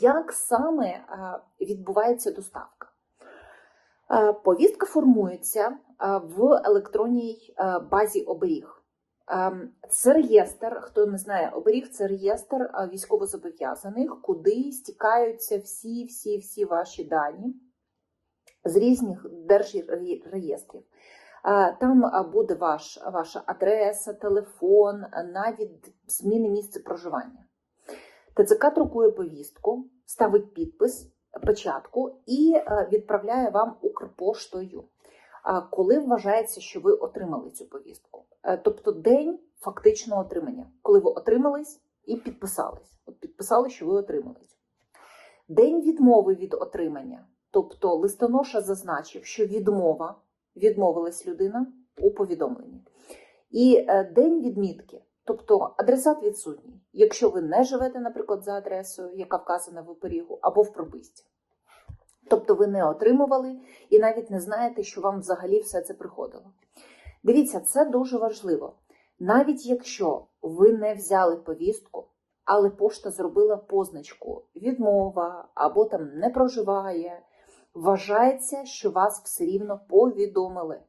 Як саме е, відбувається доставка? Е, Повістка формується е, в електронній базі оберіг. Це реєстр, хто не знає, оберіг це реєстр військовозобов'язаних, куди стікаються всі, всі, всі ваші дані з різних держреєстрів. Там буде ваш, ваша адреса, телефон, навіть зміни місця проживання. ТЦК друкує повістку, ставить підпис, печатку і е, відправляє вам Укрпоштою, коли вважається, що ви отримали цю повістку. Е, Тобто день фактичного отримання, коли ви отримались і підписались. От підписали, що ви отримали. День відмови від отримання. Тобто листоноша зазначив, що відмова, відмовилась людина у повідомленні. І е, день відмітки, тобто адресат відсутній, якщо ви не живете, наприклад, за адресою, яка вказана в оперігу, або в прописці. Тобто ви не отримували і навіть не знаєте, що вам взагалі все це приходило. Дивіться, це дуже важливо. Навіть якщо ви не взяли повістку, але пошта зробила позначку відмова або там не проживає, вважається, що вас все рівно повідомили.